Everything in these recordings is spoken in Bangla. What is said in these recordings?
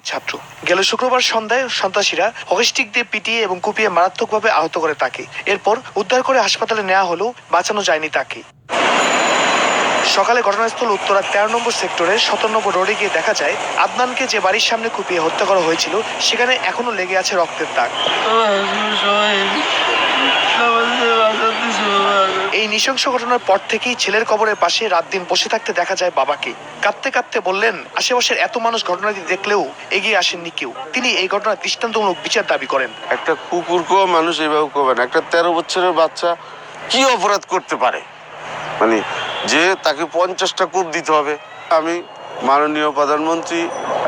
ছাত্র। গেল শুক্রবার সন্ধ্যায় সন্ত্রাসীরা হকিস্টিক দিয়ে পিটিয়ে এবং কুপিয়ে মারাত্মকভাবে আহত করে তাকে। এরপর উদ্ধার করে হাসপাতালে নেওয়া হলেও বাঁচানো যায়নি তাকে। সকালে ঘটনাস্থল উত্তরা তেরো নম্বর সেক্টরের সতেরো নম্বর রোডে গিয়ে দেখা যায়, আদনানকে যে বাড়ির সামনে কুপিয়ে হত্যা করা হয়েছিল, সেখানে এখনও লেগে আছে রক্তের দাগ এই নৃশংস ঘটনার পর থেকেই ছেলের কবরের পাশে রাত দিন বসে থাকতে দেখা যায় বাবাকে। কাঁদতে কাঁদতে বললেন, আশেপাশের এত মানুষ ঘটনাটি দেখলেও এগিয়ে আসেননি কেউ। তিনি এই ঘটনার দৃষ্টান্তমূলক বিচার দাবি করেন। একটা কুকুরকেও মানুষ এইভাবে করবে না। একটা তেরো বছরের বাচ্চা কি অপরাধ করতে পারে? মানে যে তাকে পঞ্চাশটা কূপ দিতে হবে। আমি মাননীয় প্রধানমন্ত্রী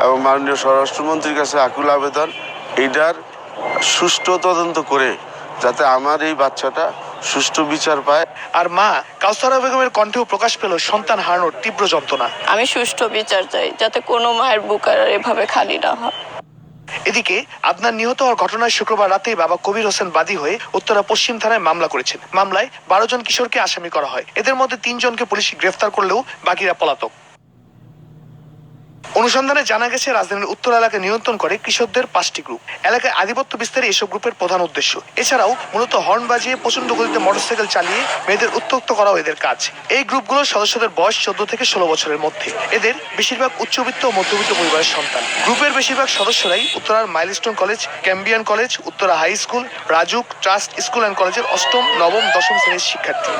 এবং মাননীয় স্বরাষ্ট্রমন্ত্রীর কাছে আকুল আবেদন, এইটার সুষ্ঠু তদন্ত করে যাতে আমার এই বাচ্চাটা সুষ্ঠু বিচার পায়। আর মা কাউসারা বেগমের কণ্ঠেও প্রকাশ পেল সন্তান হারানোর তীব্র যন্ত্রণা। আমি সুষ্ঠু বিচার চাই যাতে কোনো মায়ের বুক আর এভাবে খালি না হয়। এদিকে আদনান নিহত হওয়ার ঘটনায় শুক্রবার রাতে বাবা কবির হোসেন বাদী হয়ে উত্তরা পশ্চিম থানায় মামলা করেছেন। মামলায় বারো জন কিশোরকে আসামি করা হয়। এদের মধ্যে তিনজনকে পুলিশ গ্রেফতার করলেও বাকিরা পলাতক। অনুসন্ধানে জানা গেছে, রাজধানীর উত্তর এলাকা নিয়ন্ত্রণ করে কৃষকদের পাঁচটি গ্রুপ। এলাকায় আধিপত্য বিস্তারে এসব গ্রুপের প্রধান উদ্দেশ্য। এছাড়াও মূলত হর্ন বাজিয়ে প্রচণ্ড গতিতে মোটরসাইকেল চালিয়ে মেয়েদের উত্তক্ত করাও এদের কাজ। এই গ্রুপগুলোর সদস্যদের বয়স চোদ্দ থেকে ষোলো বছরের মধ্যে। এদের বেশিরভাগ উচ্চবিত্ত ও মধ্যবিত্ত পরিবারের সন্তান। গ্রুপের বেশিরভাগ সদস্যরাই উত্তরার Milestone college, Cambrian college, Uttara high school, Rajuk trust school and কলেজের অষ্টম, নবম, দশম শ্রেণির শিক্ষার্থী।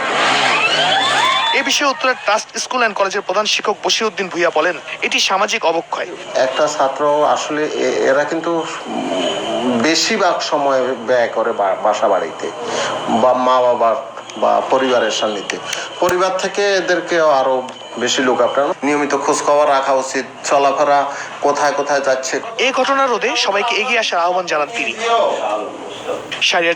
এ বিষয়ে উত্তরার ট্রাস্ট স্কুল অ্যান্ড কলেজের প্রধান শিক্ষক বশিরউদ্দিন ভুইয়া বলেন এটি সামাজিক অবক্ষয়। একটা ছাত্র আসলে এরা কিন্তু বেশিরভাগ সময় ব্যয় করে বা- বাসা বাড়িতে বা মা বাবার বা পরিবারের সান্নিধ্যে। পরিবার থেকে এদেরকে আরও বেশি লোক আপনার নিয়মিত খোঁজ খবর রাখা উচিত চলাফেরা কোথায় কোথায় যাচ্ছে। এই ঘটনা রোধে সবাইকে এগিয়ে আসার আহ্বান জানান তিনি। শারিয়ার